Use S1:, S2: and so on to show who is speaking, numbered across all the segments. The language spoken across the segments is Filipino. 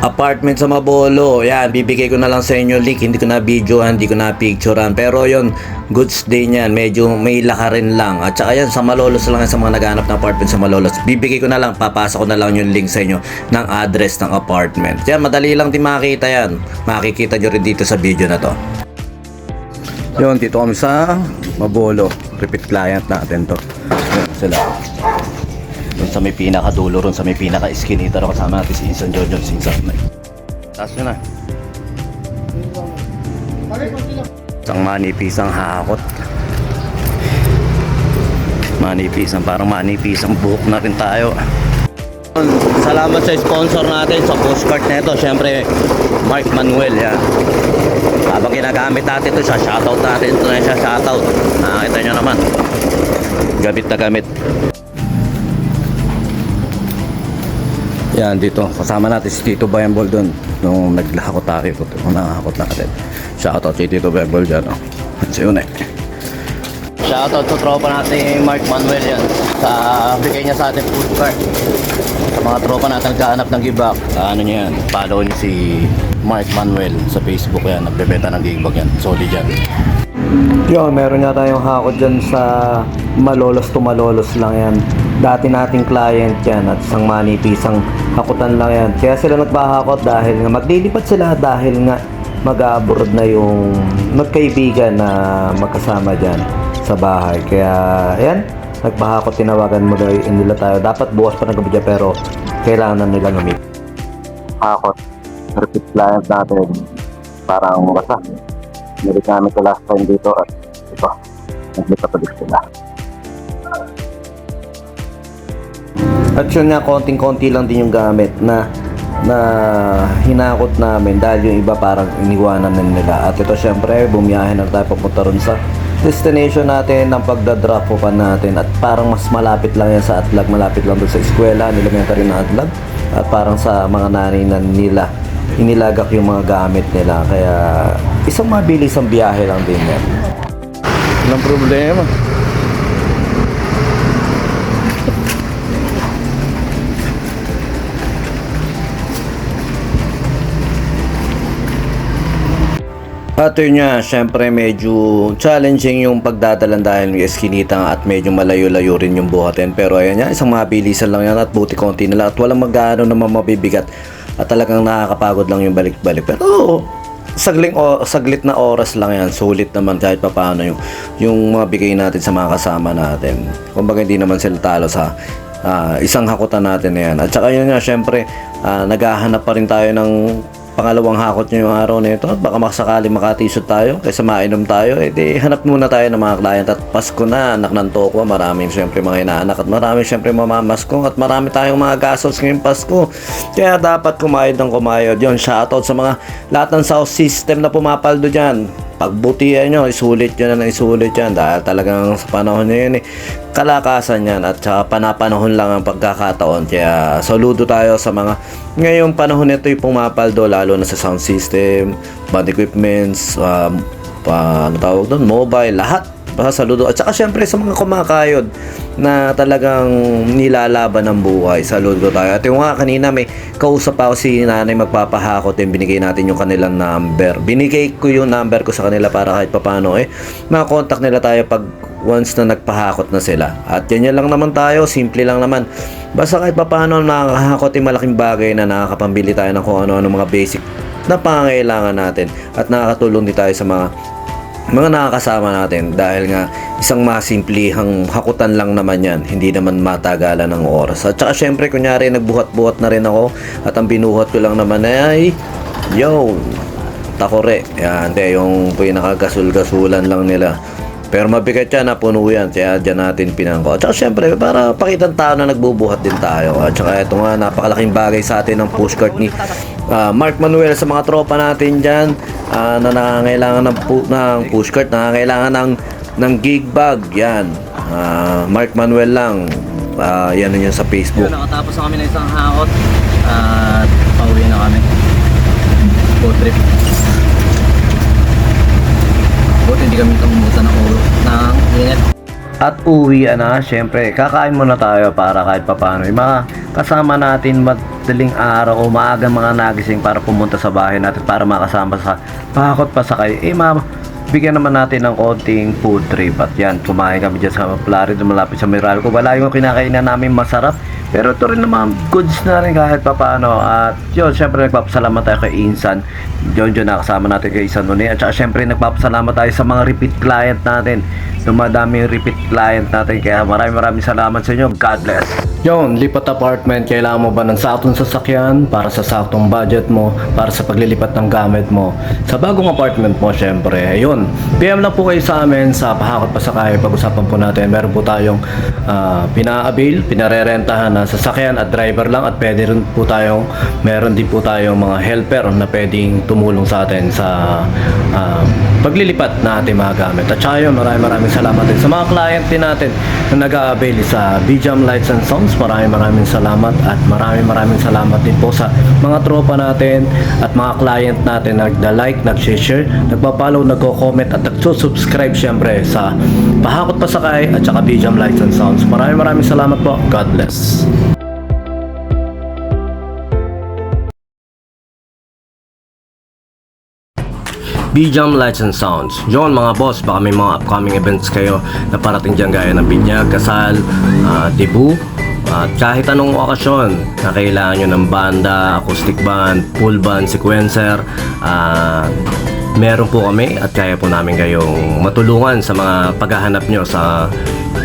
S1: apartment sa Mabolo. Yan, bibigay ko na lang sa inyo link. Hindi ko na videohan, hindi ko na picturean. Pero yon goods day niyan. Medyo may lakarin lang. At saka yan, sa Malolos lang yan, sa mga naghanap ng apartment sa Malolos. Bibigay ko na lang, papasa ko na lang yung link sa inyo ng address ng apartment. Yan, madali lang din makita yan. Makikita nyo rin dito sa video na to. Yun, dito kami sa Mabolo. Repeat client natin to. Yun, sila. Sa may pinakadulo, ron sa may pinaka-eskinita ron kasama natin si Insan Jojo, si Insan. Taas nyo na. Isang manipis ang hakot. Manipis ang parang manipis ang buhok na rin tayo. Salamat sa sponsor natin sa postcard na ito. Siyempre, Mark Manuel yan. Habang ginagamit natin ito siya, shoutout natin ito na siya, shoutout. Nakakita nyo naman. Gamit na gamit. Yan, dito. Kasama natin si Tito Bayambol doon. Nung naglahakot tayo ko. Nung nakahakot natin. Shoutout si Tito Bayambol dyan. Oh. Si Unay. Shoutout sa tropa natin Mark Manuel yan. Sa bigay niya sa atin food cart. Sa mga tropa natin nagkahanap ng gibak. Ano niya yan. Follow niyo si Mark Manuel sa Facebook yan. Nagbebenta ng gibak yan. Solid yan. Yo, meron nga tayong hakot dyan sa Malolos to Malolos lang yan. Dati nating client yan at isang manipisang hakutan lang yan. Kaya sila nagpahakot dahil nga maglilipat sila dahil nga mag-abroad na yung magkaibigan na magkasama dyan sa bahay. Kaya, ayan, nagpahakot, tinawagan mo nila tayo. Dapat bukas pa nagabidya pero kailangan na nila gumit. Hakot, repeat client natin. Parang basta. Nili namin ito last time dito at ito, naglipat ulit sila. At yun nga, konting-konti lang din yung gamit na na hinakot namin dahil yung iba parang iniwanan na nila. At ito syempre, bumiyahe na tayo papunta ron sa destination natin ng pagdadrop pa natin. At parang mas malapit lang yan sa Atlag. Malapit lang doon sa eskwela elementary na Atlag. At parang sa mga nanay na nila inilagak yung mga gamit nila. Kaya isang mabilis ang biyahe lang din yan. Walang problema At yun syempre medyo challenging yung pagdadalan dahil may eskinita at medyo malayo-layo rin yung buhatin. Pero ayan nga, isang mabilisan lang yan at buti konti na lang at walang magkano naman mabibigat. At talagang nakakapagod lang yung balik-balik. Pero oo, sagling o, saglit na oras lang yan. Sulit naman kahit papaano yung, yung mga bigay natin sa mga kasama natin. Kumbaga hindi naman sila talo sa ah, isang hakutan natin na yan. At saka yun nga, syempre, ah, naghahanap pa rin tayo ng pangalawang hakot nyo yung araw na ito. At baka makasakali makatisod tayo kaysa mainom tayo. Eh di hanap muna tayo ng mga client at Pasko na anak ng toko maraming syempre mga inaanak at maraming syempre mamamasko at marami tayong mga gastos ngayong Pasko. Kaya dapat kumayod ng kumayod. Yon shoutout sa mga lahat ng south system na pumapaldo dyan pagbutihan nyo, isulit nyo na ng isulit yan. Dahil talagang sa panahon nyo yun eh, kalakasan yan at saka panapanahon lang ang pagkakataon. Kaya saludo tayo sa mga ngayong panahon nito yung pumapaldo lalo na sa sound system, band equipments, um, pa, ano tawag doon, mobile, lahat basta saludo. At saka syempre sa mga kumakayod na talagang nilalaban ng buhay saludo tayo. At yung nga kanina may kausap ako si nanay magpapahakot. Din binigay natin yung kanilang number. Binigay ko yung number ko sa kanila para kahit papano eh makakontak nila tayo pag once na nagpahakot na sila. At yan yan lang naman tayo simple lang naman. Basta kahit papano nakakahakot yung malaking bagay na nakakapambili tayo ng kung ano-ano mga basic na pangailangan natin. At nakakatulong din tayo sa mga mga nakakasama natin dahil nga isang masimplihang hakutan lang naman yan. Hindi naman matagalan ng oras. At saka syempre kunyari nagbuhat-buhat na rin ako at ang binuhat ko lang naman ay yo takore. Yan de yung pinakagasul-gasulan lang nila pero mabigat yan, napuno yan. Kaya dyan natin pinangko. At saka syempre, para pakitang tao na nagbubuhat din tayo. At saka ito nga, napakalaking bagay sa atin ng pushcart ni ah, Mark Manuel sa mga tropa natin dyan ah, na nangangailangan ng, pu- ng pushcart, nangangailangan ng, ng gig bag. Yan. Ah, Mark Manuel lang. Ah, yan yun sa Facebook.
S2: Nakatapos na kami ng isang hakot at pauwi na kami. Road trip. Buti hindi kami tumutan ng ulo ng init.
S1: At uwi na, syempre, kakain muna tayo para kahit papano. Yung mga kasama natin madaling araw o maaga mga nagising para pumunta sa bahay natin para makasama sa pakot pa sakay. Eh, ma bigyan naman natin ng konting food trip at yan, kumain kami dyan sa Florida malapit sa Meralco. Wala yung kinakainan namin masarap pero ito rin naman goods na rin kahit pa paano at yun, syempre nagpapasalamat tayo kay Insan. Yun yun nakasama natin kay Insan Nuni at saka syempre nagpapasalamat tayo sa mga repeat client natin. Dumadami yung repeat client natin. Kaya maraming maraming salamat sa inyo. God bless. Yun, lipat apartment kailangan mo ba ng saktong sasakyan para sa saktong budget mo para sa paglilipat ng gamit mo? Sa bagong apartment mo syempre. Yun, PM lang po kayo sa amin. Sa Pahakot Pasakay pag-usapan po natin. Meron po tayong ah, pina-avail, pinarerentahan na sasakyan at driver lang at pwede rin po tayong meron din po tayong mga helper na pwedeng tumulong sa atin sa ah, paglilipat na ating mga gamit. At saka yun, maraming maraming salamat din sa mga client din natin na nag-avail sa BJAM Lights and Sounds. Maraming maraming salamat at maraming maraming salamat din po sa mga tropa natin at mga client natin na nagda-like, nag-share, nagpa-follow, nagko-comment at nagsusubscribe syempre sa Pahakot Pasakay at saka BJAM Lights and Sounds. Maraming maraming salamat po. God bless BJAM Lights and Sounds. Yon mga boss, baka may mga upcoming events kayo na parating dyan gaya ng binyag, kasal, ah, debut, at kahit anong okasyon na kailangan nyo ng banda, acoustic band, full band, sequencer, ah, meron po kami at kaya po namin kayong matulungan sa mga paghahanap nyo sa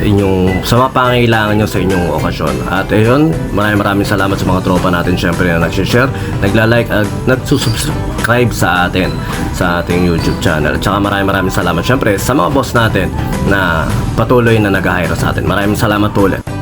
S1: inyong sa mga pangailangan nyo sa inyong okasyon. At ayun, maraming maraming salamat sa mga tropa natin syempre na nag-share, nagla-like at nagsusubscribe sa atin sa ating YouTube channel. At saka maraming maraming salamat syempre sa mga boss natin na patuloy na nag-hire sa atin. Maraming salamat ulit.